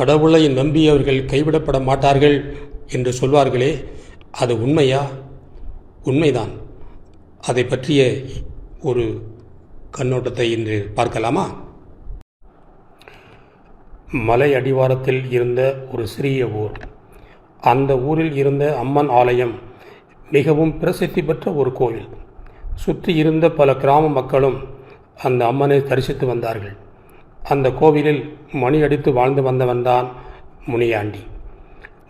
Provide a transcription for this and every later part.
கடவுளை நம்பியவர்கள் கைவிடப்பட மாட்டார்கள் என்று சொல்வார்களே அது உண்மையா? உண்மைதான். அதை பற்றிய ஒரு கண்ணோட்டத்தை இன்று பார்க்கலாமா? மலை அடிவாரத்தில் இருந்த ஒரு சிறிய ஊர். அந்த ஊரில் இருந்த அம்மன் ஆலயம் மிகவும் பிரசித்தி பெற்ற ஒரு கோயில். சுற்றி இருந்த பல கிராம மக்களும் அந்த அம்மனை தரிசித்து வந்தார்கள். அந்த கோவிலில் மணி அடித்து வாழ்ந்து வந்தவன்தான் முனியாண்டி.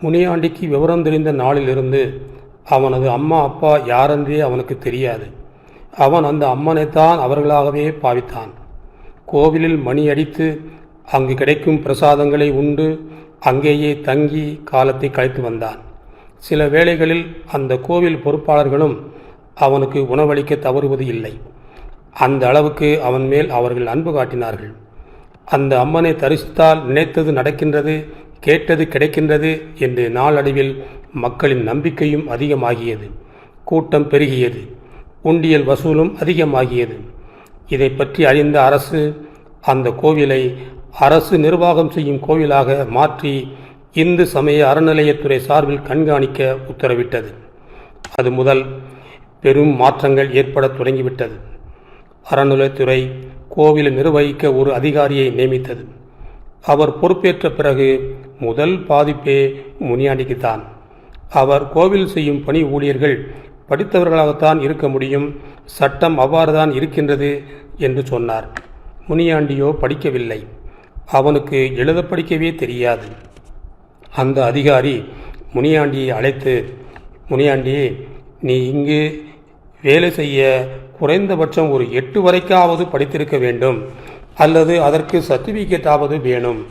முனியாண்டிக்கு விவரம் தெரிந்த நாளிலிருந்து அவனது அம்மா அப்பா யாரென்றே அவனுக்கு தெரியாது. அவன் அந்த அம்மனைத்தான் அவர்களாகவே பாவித்தான். கோவிலில் மணி அடித்து அங்கு கிடைக்கும் பிரசாதங்களை உண்டு அங்கேயே தங்கி காலத்தை கழித்து வந்தான். சில வேளைகளில் அந்த கோவில் பொறுப்பாளர்களும் அவனுக்கு உணவளிக்க தவறுவது இல்லை. அந்த அளவுக்கு அவன் மேல் அவர்கள் அன்பு காட்டினார்கள். அந்த அம்மனை தரிசித்தால் நினைத்தது நடக்கின்றது கேட்டது கிடைக்கின்றது என்று நாளடைவில் மக்களின் நம்பிக்கையும் அதிகமாகியது. கூட்டம் பெருகியது. உண்டியல் வசூலும் அதிகமாகியது. இதை பற்றி அறிந்த அரசு அந்த கோவிலை அரசு நிர்வாகம் செய்யும் கோவிலாக மாற்றி இந்து சமய அறநிலையத்துறை சார்பில் கண்காணிக்க உத்தரவிட்டது. அது முதல் பெரும் மாற்றங்கள் ஏற்படத் தொடங்கிவிட்டது. அறநிலைத்துறை கோவில் நிர்வகிக்க ஒரு அதிகாரியை நியமித்தது. அவர் பொறுப்பேற்ற பிறகு முதல் பாதிப்பே முனியாண்டிக்குத்தான் அவர் கோவில் செய்யும் பணி ஊழியர்கள் படித்தவர்களாகத்தான் இருக்க முடியும் சட்டம் அவ்வாறுதான் இருக்கின்றது என்று சொன்னார். முனியாண்டியோ படிக்கவில்லை. அவனுக்கு எழுத படிக்கவே தெரியாது. அந்த அதிகாரி முனியாண்டியை அழைத்து முனியாண்டியே நீ இங்கு வேலை செய்ய குறைந்தபட்சம் ஒரு எட்டு வரைக்காவது படித்திருக்க வேண்டும். அல்லது அதற்கு சர்டிபிகேட்டாவது வேணும்.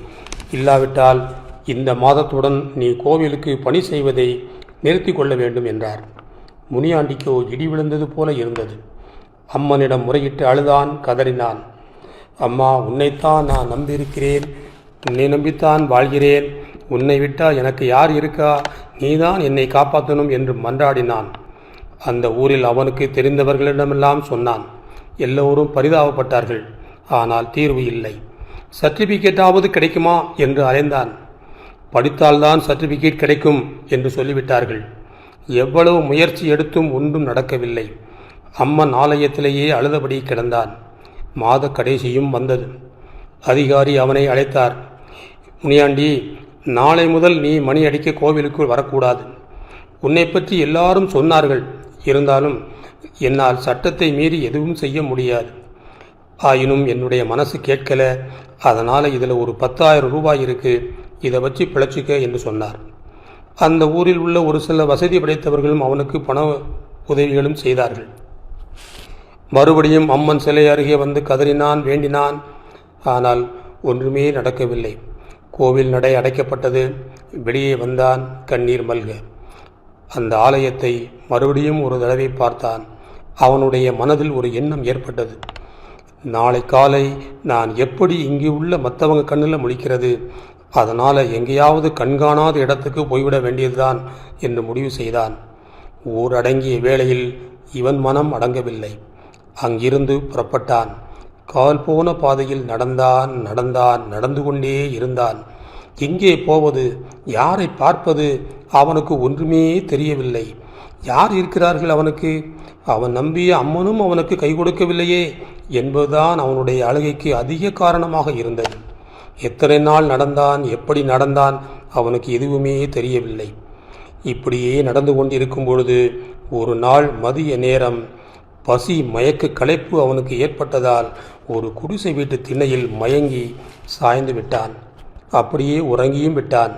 இல்லாவிட்டால் இந்த மாதத்துடன் நீ கோவிலுக்கு பணி செய்வதை நிறுத்தி கொள்ள வேண்டும் என்றார். முனியாண்டிக்கோ இடி விழுந்தது போல இருந்தது. அம்மனிடம் முறையிட்டு அழுதான் கதறினான். அம்மா உன்னைத்தான் நான் நம்பியிருக்கிறேன். உன்னை நம்பித்தான் வாழ்கிறேன். உன்னை விட்டால் எனக்கு யார் இருக்கா? நீதான் என்னை காப்பாற்றணும் என்று மன்றாடினான். அந்த ஊரில் அவனுக்கு தெரிந்தவர்களிடமெல்லாம் சொன்னான். எல்லோரும் பரிதாபப்பட்டார்கள். ஆனால் தீர்வு இல்லை. சர்டிபிகேட்டாவது கிடைக்குமா என்று அலைந்தான். படித்தால்தான் சர்டிபிகேட் கிடைக்கும் என்று சொல்லிவிட்டார்கள். எவ்வளவு முயற்சி எடுத்தும் ஒன்றும் நடக்கவில்லை. அம்மன் ஆலயத்திலேயே அழுதபடி கிடந்தான். மாத கடைசியும் வந்தது. அதிகாரி அவனை அழைத்தார். முனியாண்டி நாளை முதல் நீ மணி அடிக்க கோவிலுக்குள் வரக்கூடாது. உன்னை பற்றி எல்லாரும் சொன்னார்கள். இருந்தாலும் என்னால் சட்டத்தை மீறி எதுவும் செய்ய முடியாது. ஆயினும் என்னுடைய மனசு கேட்கல. அதனால் இதில் ஒரு பத்தாயிரம் ரூபாய் இருக்கு. இதை வச்சு பிழைச்சிக்க என்று சொன்னார். அந்த ஊரில் உள்ள ஒரு சில வசதி படைத்தவர்களும் அவனுக்கு பண உதவிகளும் செய்தார்கள். மறுபடியும் அம்மன் சிலை அருகே வந்து கதறினான் வேண்டினான். ஆனால் ஒன்றுமே நடக்கவில்லை. கோவில் நடை அடைக்கப்பட்டது. வெளியே வந்தான் கண்ணீர் மல்க. அந்த ஆலயத்தை மறுபடியும் ஒரு தடவை பார்த்தான். அவனுடைய மனதில் ஒரு எண்ணம் ஏற்பட்டது. நாளை காலை நான் எப்படி இங்கே உள்ள மற்றவங்க கண்ணில் முழிக்கிறது? அதனால் எங்கேயாவது கண்காணாத இடத்துக்கு போய்விட வேண்டியதுதான் என்று முடிவு செய்தான். ஊரடங்கிய வேளையில் இவன் மனம் அடங்கவில்லை. அங்கிருந்து புறப்பட்டான். கால் போன பாதையில் நடந்தான் நடந்தான் நடந்து கொண்டே இருந்தான். எங்கே போவது யாரை பார்ப்பது அவனுக்கு ஒன்றுமே தெரியவில்லை. யார் இருக்கிறார்கள் அவனுக்கு? அவன் நம்பிய அம்மனும் அவனுக்கு கை கொடுக்கவில்லையே என்பதுதான் அவனுடைய அழுகைக்கு அதிக காரணமாக இருந்தது. எத்தனை நாள் நடந்தான் எப்படி நடந்தான் அவனுக்கு எதுவுமே தெரியவில்லை. இப்படியே நடந்து கொண்டிருக்கும் பொழுது ஒரு நாள் மதிய நேரம். பசி மயக்க களைப்பு அவனுக்கு ஏற்பட்டதால் ஒரு குடிசை வீட்டு திண்ணையில் மயங்கி சாய்ந்து விட்டான். அப்படியே உறங்கியும் விட்டான்.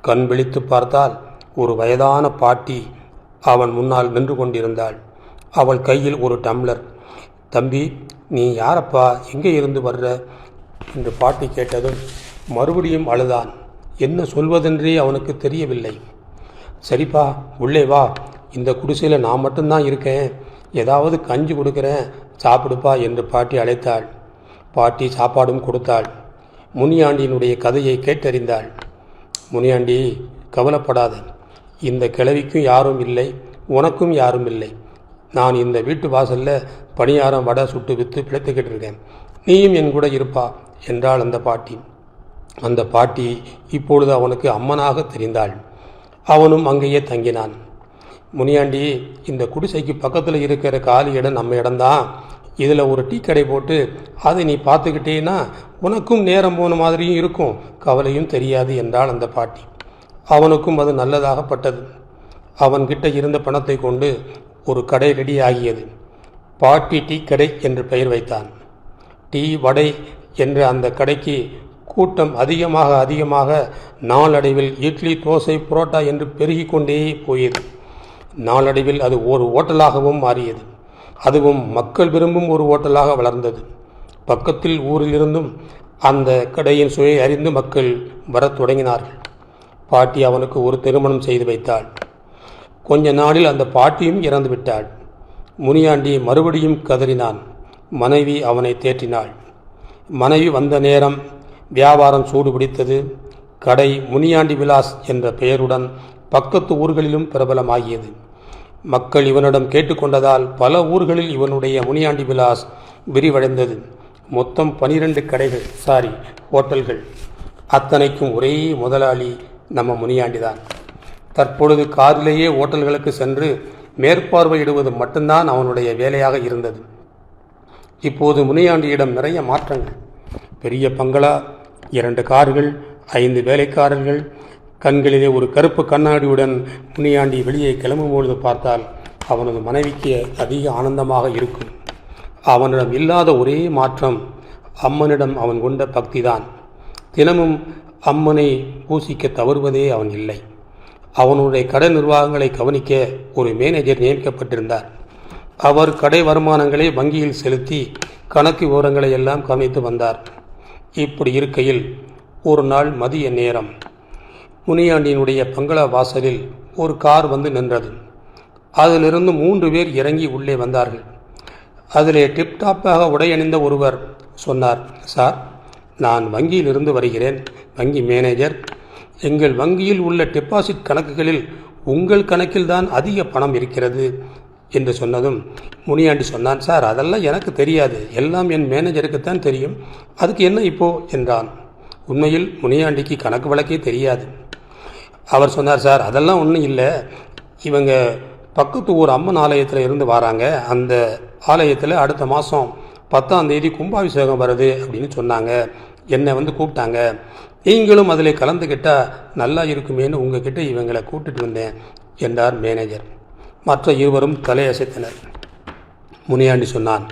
கண் விழித்து பார்த்தால் ஒரு வயதான பாட்டி அவன் முன்னால் நின்று கொண்டிருந்தாள். அவள் கையில் ஒரு டம்ளர். தம்பி நீ யாரப்பா? எங்கே இருந்து வர்ற? என்று பாட்டி கேட்டதும் மறுபடியும் அழுதான். என்ன சொல்வதென்றே அவனுக்கு தெரியவில்லை. சரிப்பா உள்ளே வா. இந்த குடிசையில் நான் மட்டும்தான் இருக்கேன். ஏதாவது கஞ்சி கொடுக்குறேன். சாப்பிடுப்பா என்று பாட்டி அழைத்தாள். பாட்டி சாப்பாடும் கொடுத்தாள். முனியாண்டியினுடைய கதையை கேட்டறிந்தாள். முனியாண்டி கவலைப்படாத. இந்த கிழவிக்கும் யாரும் இல்லை. உனக்கும் யாரும் இல்லை. நான் இந்த வீட்டு வாசலில் பணியாரம் வடை சுட்டு விற்று பிழைத்துக்கிட்டு இருக்கேன். நீயும் என் கூட இருப்பா என்றாள் அந்த பாட்டி. அந்த பாட்டி இப்பொழுது அவனுக்கு அம்மனாக தெரிந்தாள். அவனும் அங்கேயே தங்கினான். முனியாண்டி இந்த குடிசைக்கு பக்கத்தில் இருக்கிற காலி இடம் நம்ம இடம்தான் இதில் ஒரு டீ கடை போட்டு அதை நீ பார்த்துக்கிட்டேன்னா உனக்கும் நேரம் போன மாதிரியும் இருக்கும். கவலையும் தெரியாது என்றாள் அந்த பாட்டி. அவனுக்கும் அது நல்லதாகப்பட்டது. அவன்கிட்ட இருந்த பணத்தை கொண்டு ஒரு கடை ரெடி ஆகியது. பாட்டி டீ கடை என்று பெயர் வைத்தான். டீ வடை என்ற அந்த கடைக்கு கூட்டம் அதிகமாக அதிகமாக நாளடைவில் இட்லி தோசை புரோட்டா என்று பெருகி கொண்டே போயது. நாளடைவில் அது ஒரு ஓட்டலாகவும் மாறியது. அதுவும் மக்கள் விரும்பும் ஒரு ஓட்டலாக வளர்ந்தது. பக்கத்தில் ஊரிலிருந்தும் அந்த கடையின் சுவை அறிந்து மக்கள் வரத் தொடங்கினார்கள். பாட்டி அவனுக்கு ஒரு திருமணம் செய்து வைத்தாள். கொஞ்ச நாளில் அந்த பாட்டியும் இறந்து விட்டாள். முனியாண்டி மறுபடியும் கதறினான். மனைவி அவனை தேற்றினாள். மனைவி வந்த நேரம் வியாபாரம் சூடு பிடித்தது. கடை முனியாண்டி விலாஸ் என்ற பெயருடன் பக்கத்து ஊர்களிலும் பிரபலமாகியது. மக்கள் இவனிடம் கேட்டுக்கொண்டதால் பல ஊர்களில் இவனுடைய முனியாண்டி விலாஸ் விரிவடைந்தது. மொத்தம் பனிரெண்டு கடைகள் சாரி ஹோட்டல்கள். அத்தனைக்கும் ஒரே முதலாளி நம்ம முனியாண்டிதான். தற்பொழுது காரிலேயே ஓட்டல்களுக்கு சென்று மேற்பார்வையிடுவது மட்டும்தான் அவனுடைய வேலையாக இருந்தது. இப்போது முனியாண்டியிடம் நிறைய மாற்றங்கள். பெரிய பங்களா இரண்டு கார்கள் ஐந்து வேலைக்காரர்கள். கண்களிலே ஒரு கருப்பு கண்ணாடியுடன் முனியாண்டி வெளியே கிளம்பும்பொழுது பார்த்தால் அவனது மனைவிக்கு அதிக ஆனந்தமாக இருக்கும். அவனிடம் இல்லாத ஒரே மாற்றம் அம்மனிடம் அவன் கொண்ட பக்திதான். தினமும் அம்மனை பூசிக்க தவறுவதே அவன் இல்லை. அவனுடைய கடை நிர்வாகங்களை கவனிக்க ஒரு மேனேஜர் நியமிக்கப்பட்டிருந்தார். அவர் கடை வருமானங்களை வங்கியில் செலுத்தி கணக்கு விவரங்களை எல்லாம் கவனித்து வந்தார். இப்படி இருக்கையில் ஒரு நாள் மதிய நேரம். முனியாண்டியினுடைய பங்களா வாசலில் ஒரு கார் வந்து நின்றது. அதிலிருந்து மூன்று பேர் இறங்கி உள்ளே வந்தார்கள். அதிலே டிப்டாப்பாக உடையணிந்த ஒருவர் சொன்னார் சார் நான் வங்கியிலிருந்து வருகிறேன். வங்கி மேனேஜர் எங்கள் வங்கியில் உள்ள டெபாசிட் கணக்குகளில் உங்கள் கணக்கில்தான் அதிக பணம் இருக்கிறது என்று சொன்னதும் முனியாண்டி சொன்னான் சார் அதெல்லாம் எனக்கு தெரியாது. எல்லாம் என் மேனேஜருக்குத்தான் தெரியும். அதுக்கு என்ன இப்போ? என்றான். உண்மையில் முனியாண்டிக்கு கணக்கு வழக்கே தெரியாது. அவர் சொன்னார் சார் அதெல்லாம் ஒன்றும் இல்லை. இவங்க பக்கத்து ஊர் அம்மன் ஆலயத்தில் இருந்து வராங்க. அந்த ஆலயத்தில் அடுத்த மாதம் பத்தாம் தேதி கும்பாபிஷேகம் வருது அப்படின்னு சொன்னாங்க. என்னை வந்து கூப்பிட்டாங்க. நீங்களும் அதில் கலந்துக்கிட்டால் நல்லா இருக்குமேன்னு உங்ககிட்ட இவங்களை கூட்டிட்டு வந்தேன் என்றார் மேனேஜர். மற்ற இருவரும் தலையசைத்தனர். முனியாண்டி சொன்னான்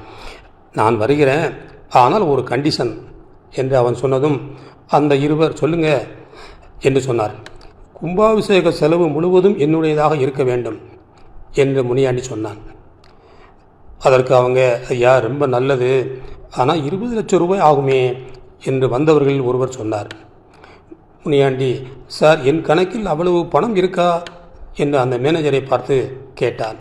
நான் வருகிறேன் ஆனால் ஒரு கண்டிஷன் என்று அவன் சொன்னதும் அந்த இருவர் சொல்லுங்க என்று சொன்னார். கும்பாபிஷேக செலவு முழுவதும் என்னுடையதாக இருக்க வேண்டும். என்று முனியாண்டி சொன்னான். அதற்கு அவங்க ஐயா ரொம்ப நல்லது. ஆனால் இருபது லட்சம் ரூபாய் ஆகுமே? என்று வந்தவர்களில் ஒருவர் சொன்னார். முனியாண்டி சார் என் கணக்கில் அவ்வளவு பணம் இருக்கா? என்று அந்த மேனேஜரை பார்த்து கேட்டான்.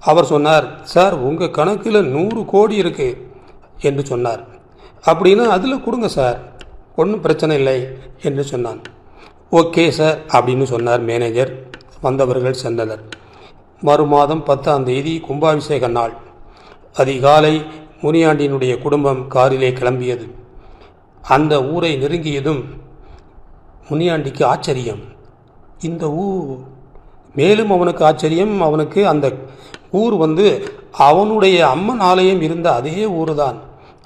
அவர் சொன்னார் சார் உங்கள் கணக்கில் நூறு கோடி இருக்கு என்று சொன்னார். அப்படின்னா அதில் கொடுங்க சார். ஒன்றும் பிரச்சனை இல்லை என்று சொன்னான். ஓகே சார் அப்படின்னு சொன்னார் மேனேஜர். வந்தவர்கள் சென்றனர். மறுமாதம் பத்தாம் தேதி கும்பாபிஷேக நாள். அதிகாலை முனியாண்டியினுடைய குடும்பம் காரிலே கிளம்பியது. அந்த ஊரை நெருங்கியதும் முனியாண்டிக்கு ஆச்சரியம். இந்த ஊர் மேலும் அவனுக்கு ஆச்சரியம். அவனுக்கு அந்த ஊர் வந்து அவனுடைய அம்மன் ஆலயம் இருந்த அதே ஊர் தான்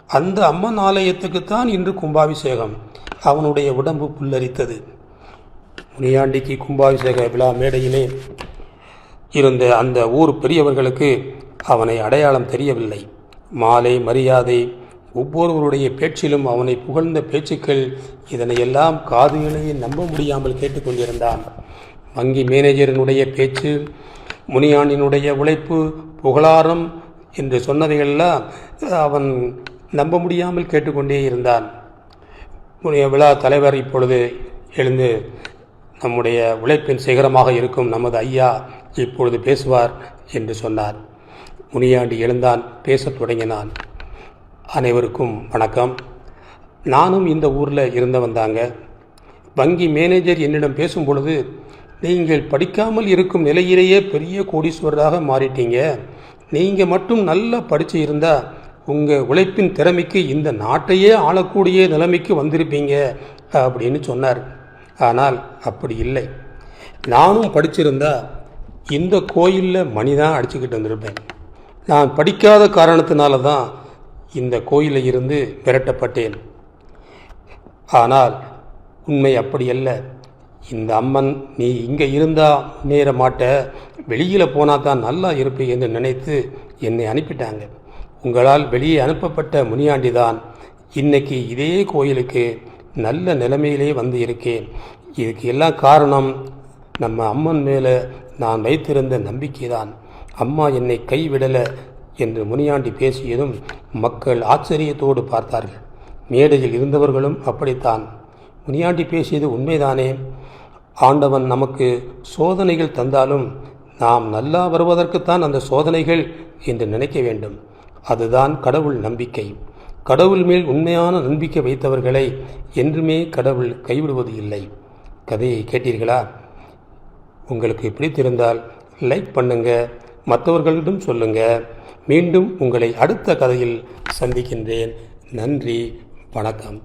அந்த அம்மன் ஆலயத்துக்குத்தான் இன்று கும்பாபிஷேகம். அவனுடைய உடம்பு புல்லரித்தது. முனியாண்டிக்கு கும்பாபிஷேக விழா மேடையிலே இருந்த அந்த ஊர் பெரியவர்களுக்கு அவனை அடையாளம் தெரியவில்லை. மாலை மரியாதை ஒவ்வொருவருடைய பேச்சிலும் அவனை புகழ்ந்த பேச்சுக்கள் இதனையெல்லாம் காதுகளையே நம்ப முடியாமல் கேட்டுக்கொண்டிருந்தான். வங்கி மேனேஜரினுடைய பேச்சு முனியாண்டினுடைய உழைப்பு புகழாரம் என்று சொன்னதையெல்லாம் அவன் நம்ப முடியாமல் கேட்டுக்கொண்டே இருந்தான். விழா தலைவர் இப்பொழுது எழுந்து நம்முடைய உழைப்பின் சிகரமாக இருக்கும் நமது ஐயா இப்பொழுது பேசுவார் என்று சொன்னார். முனியாண்டி எழுந்தான் பேசத் தொடங்கினான். அனைவருக்கும் வணக்கம். நானும் இந்த ஊரில் இருந்தவன் தாங்க. வங்கி மேனேஜர் என்னிடம் பேசும் பொழுது நீங்கள் படிக்காமல் இருக்கும் நிலையிலேயே பெரிய கோடீஸ்வரராக மாறிட்டீங்க. நீங்கள் மட்டும் நல்லா படித்து இருந்தால் உங்கள் உழைப்பின் திறமைக்கு இந்த நாட்டையே ஆளக்கூடிய நிலைமைக்கு வந்திருப்பீங்க அப்படின்னு சொன்னார். ஆனால் அப்படி இல்லை. நானும் படிச்சிருந்தா இந்த கோயிலில் மணி தான் அடிச்சுக்கிட்டு வந்திருப்பேன். நான் படிக்காத காரணத்தினால தான் இந்த கோயிலில் இருந்து விரட்டப்பட்டேன். ஆனால் உண்மை அப்படி அல்ல. இந்த அம்மன் நீ இங்கே இருந்தா முன்னேற மாட்ட. வெளியில் போனால் தான் நல்லா இருப்பே என்று நினைத்து என்னை அனுப்பிட்டாங்க. உங்களால் வெளியே அனுப்பப்பட்ட முனியாண்டி தான் இன்னைக்கு இதே கோயிலுக்கு நல்ல நிலைமையிலே வந்து இருக்கேன். இதுக்கு எல்லாம் காரணம் நம்ம அம்மன் மேலே நான் வைத்திருந்த நம்பிக்கை தான் அம்மா என்னை கைவிடலை என்று முனியாண்டி பேசியதும் மக்கள் ஆச்சரியத்தோடு பார்த்தார்கள். மேடையில் இருந்தவர்களும் அப்படித்தான். முனியாண்டி பேசியது உண்மைதானே? ஆண்டவன் நமக்கு சோதனைகள் தந்தாலும் நாம் நல்லா வருவதற்குத்தான் அந்த சோதனைகள் என்று நினைக்க வேண்டும். அதுதான் கடவுள் நம்பிக்கை. கடவுள் மேல் உண்மையான நம்பிக்கை வைத்தவர்களை என்றுமே கடவுள் கைவிடுவது இல்லை. கதையை கேட்டீர்களா? உங்களுக்கு பிடித்திருந்தால் லைக் பண்ணுங்க மற்றவர்களிடம் சொல்லுங்க. மீண்டும் உங்களை அடுத்த கதையில் சந்திக்கின்றேன். நன்றி வணக்கம்.